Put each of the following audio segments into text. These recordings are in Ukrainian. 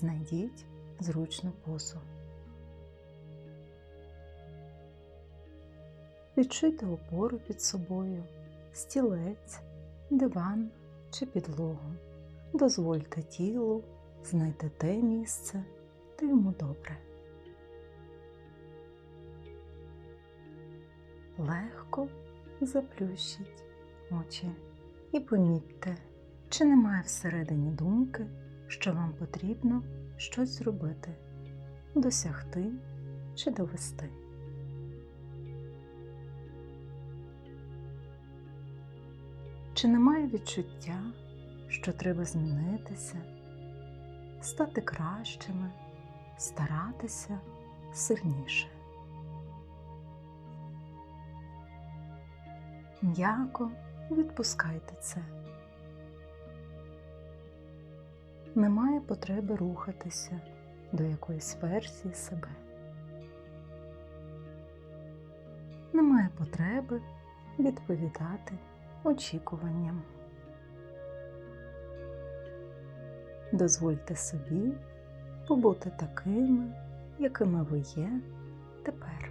Знайдіть зручну позу. Відчуйте опору під собою, стілець, диван чи підлогу. Дозвольте тілу знайти те місце, де йому добре. Легко заплющіть очі і помітьте, чи немає всередині думки, що вам потрібно щось зробити, досягти чи довести. Чи немає відчуття, що треба змінитися, стати кращими, старатися сильніше? М'яко відпускайте це. Немає потреби рухатися до якоїсь версії себе. Немає потреби відповідати очікуванням. Дозвольте собі побути такими, якими ви є тепер.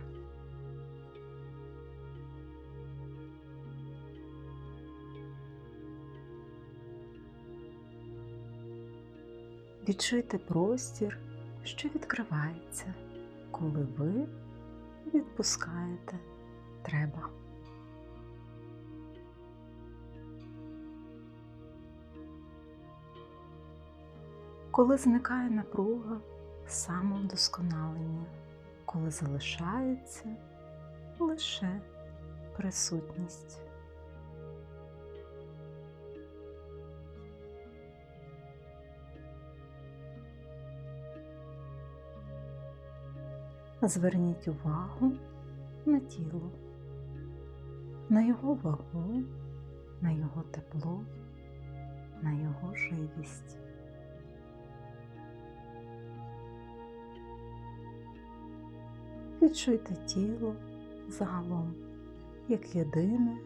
Відчуйте простір, що відкривається, коли ви відпускаєте треба. Коли зникає напруга, самовдосконалення, коли залишається лише присутність. Зверніть увагу на тіло, на його вагу, на його тепло, на його живість. Відчуйте тіло загалом як єдине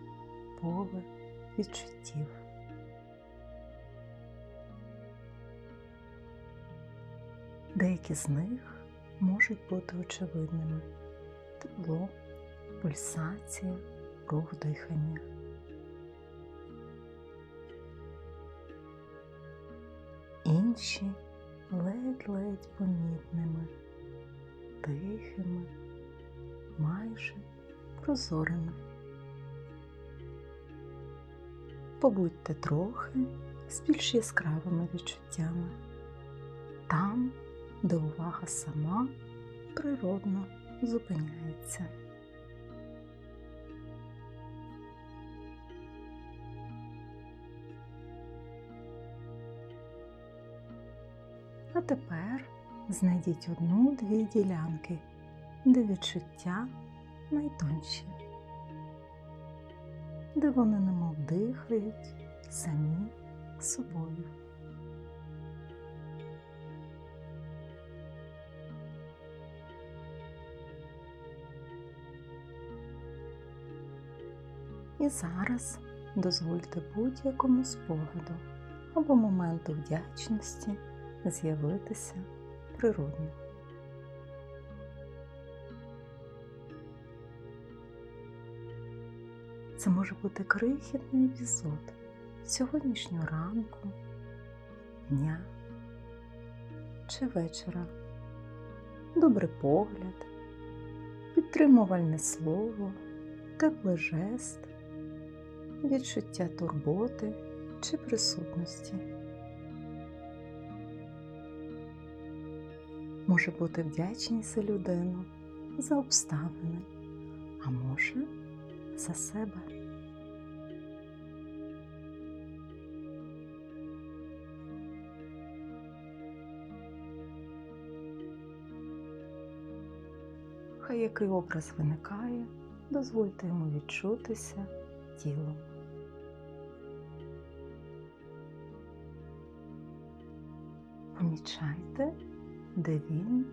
поле відчуттів. Деякі з них можуть бути очевидними тепло, пульсація, рух дихання. Інші ледь-ледь помітними, тихими, майже прозорими. Побудьте трохи з більш яскравими відчуттями там, де увага сама природно зупиняється. А тепер знайдіть одну-дві ділянки, де відчуття найтонші, де вони немов дихають самі собою. І зараз дозвольте будь-якому спогаду або моменту вдячності з'явитися природно. Це може бути крихітний епізод сьогоднішнього ранку, дня чи вечора, добрий погляд, підтримувальне слово, теплий жест, відчуття турботи чи присутності. Може бути вдячність за людину, за обставини, а може за себе. Хай який образ виникає, дозвольте йому відчутися тілом. Помічайте, де він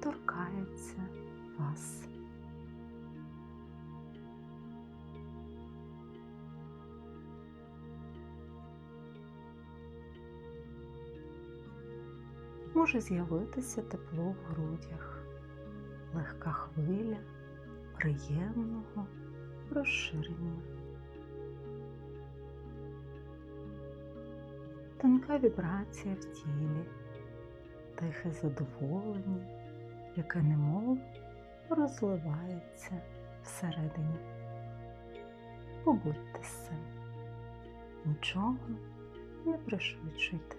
торкається вас. може з'явитися тепло в грудях, легка хвиля приємного розширення. Тонка вібрація в тілі, тихе задоволення, яке немов розливається всередині. Побудьте з цим, нічого не пришвидшуйте.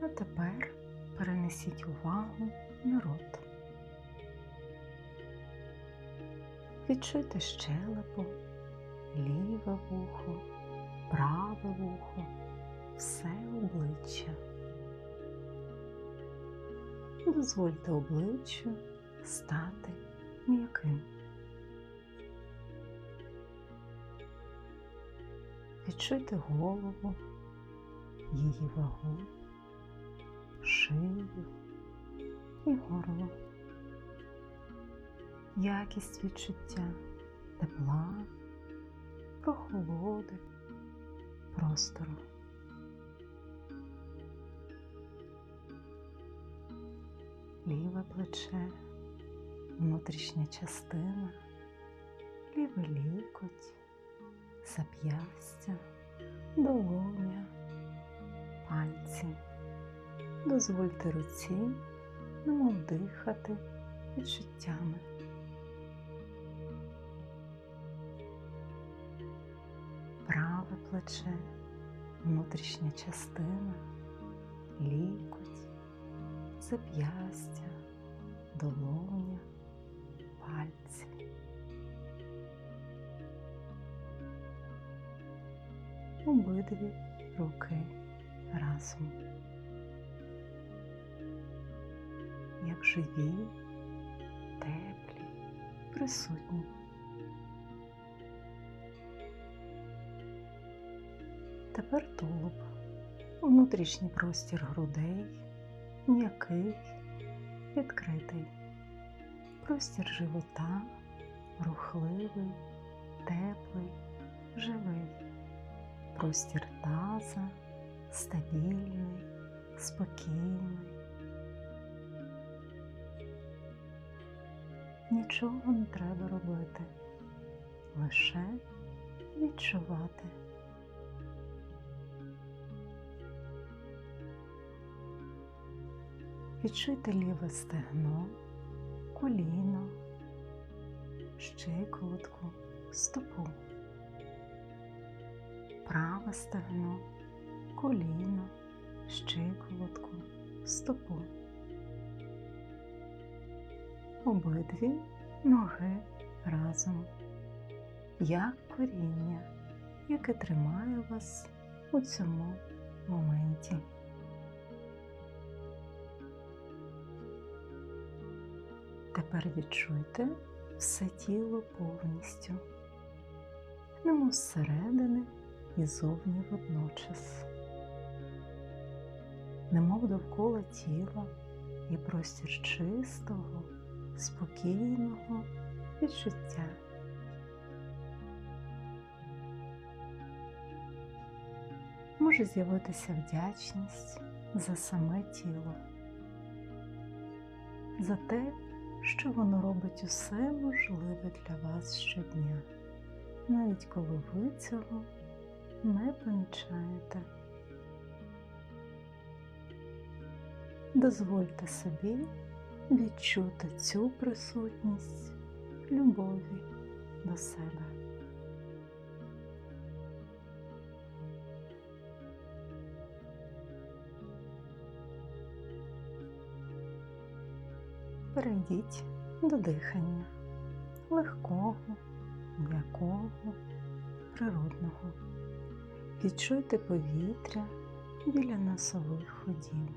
А тепер перенесіть увагу на рот. Відчуйте щелепу, ліве вухо, праве вухо, все обличчя. Дозвольте обличчю стати м'яким. Відчуйте голову, її вагу, шию і горло якість відчуття тепла, прохолоди, простору. Ліве плече, внутрішня частина, лівий лікоть, зап'ястя, долоня, пальці. Дозвольте руці немов дихати відчуттями. праве плече, внутрішня частина, лікоть, зап'ястя, долоня, пальці. Обидві руки разом. Живі, теплі, присутні. Тепер тулуб, внутрішній простір грудей, м'який, відкритий, простір живота, рухливий, теплий, живий, простір таза, стабільний, спокійний. Нічого не треба робити, лише відчувати. Відчуйте ліве стегно, коліно, щиколотку, стопу, праве стегно, коліно, щиколотку, стопу. Обидві ноги разом, як коріння, яке тримає вас у цьому моменті. Тепер відчуйте все тіло повністю, немов зсередини і зовні водночас, немов довкола тіла є простір чистого, спокійного відчуття. Може з'явитися вдячність за саме тіло, за те, що воно робить усе можливе для вас щодня, навіть коли ви цього не помічаєте. Дозвольте собі відчути цю присутність любові до себе. Перейдіть до дихання легкого, м'якого, природного. Відчуйте повітря біля носових ходів,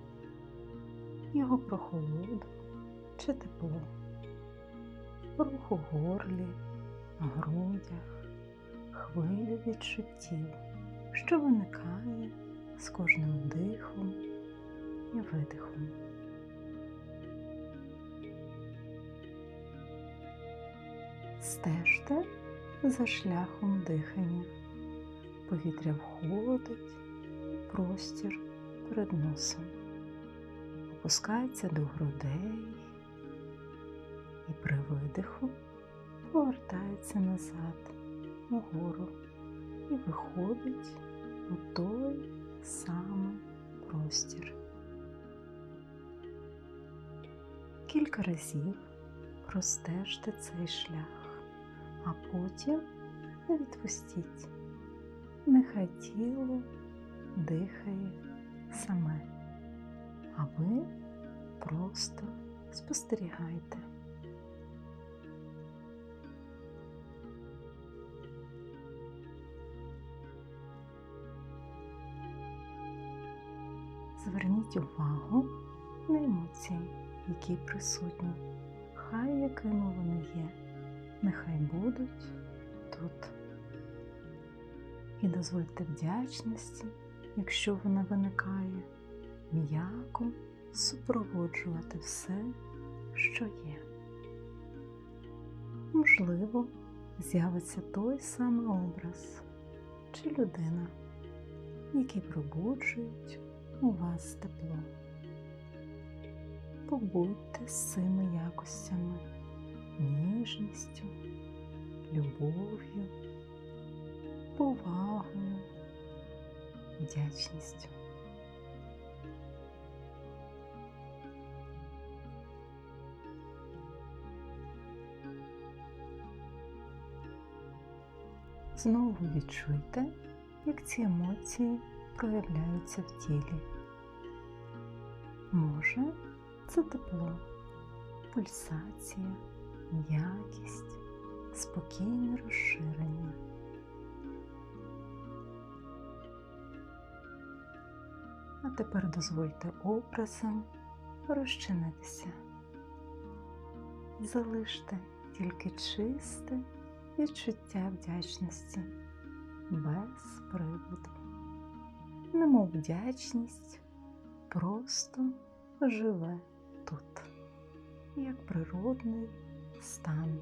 його прохолоду чи тепло, рух у горлі, грудях, хвилю відчуттів, що виникає з кожним дихом і видихом. Стежте за шляхом дихання. Повітря входить, простір перед носом, опускається до грудей і при видиху повертається назад угору і виходить у той самий простір. Кілька разів простежте цей шлях, а потім відпустіть. Нехай тіло дихає саме, а ви просто спостерігайте. Зверніть увагу на емоції, які присутні, хай якими вони є, нехай будуть тут. І дозвольте вдячності, якщо вона виникає, м'яко супроводжувати все, що є. Можливо, з'явиться той самий образ чи людина, які пробуджують у вас тепло. Побудьте з цими якостями, ніжністю, любов'ю, повагою, вдячністю. Знову відчуйте, як ці емоції проявляються в тілі. Може, це тепло, пульсація, м'якість, спокійне розширення. А тепер дозвольте образом розчинитися. Залиште тільки чисте відчуття вдячності без приводу. Немов вдячність просто живе тут, як природний стан.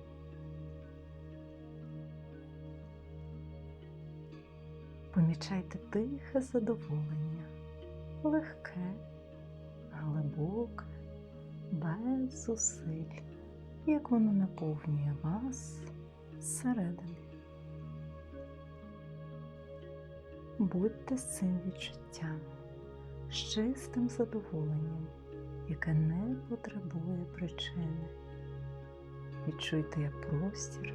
Помічайте тихе задоволення, легке, глибоке, без зусиль, як воно наповнює вас зсередини. Будьте з цим відчуттям, з чистим задоволенням, яке не потребує причини. Відчуйте, як простір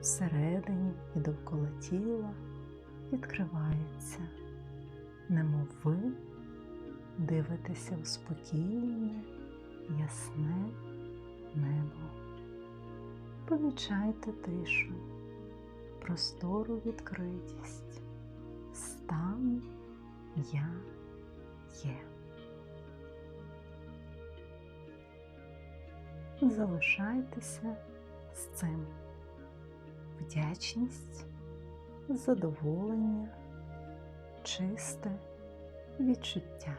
всередині і довкола тіла відкривається, немов ви дивитеся у спокійне, ясне небо. Помічайте тишу, простору відкритість, стан я є. Залишайтеся з цим вдячність, задоволення, чисте відчуття.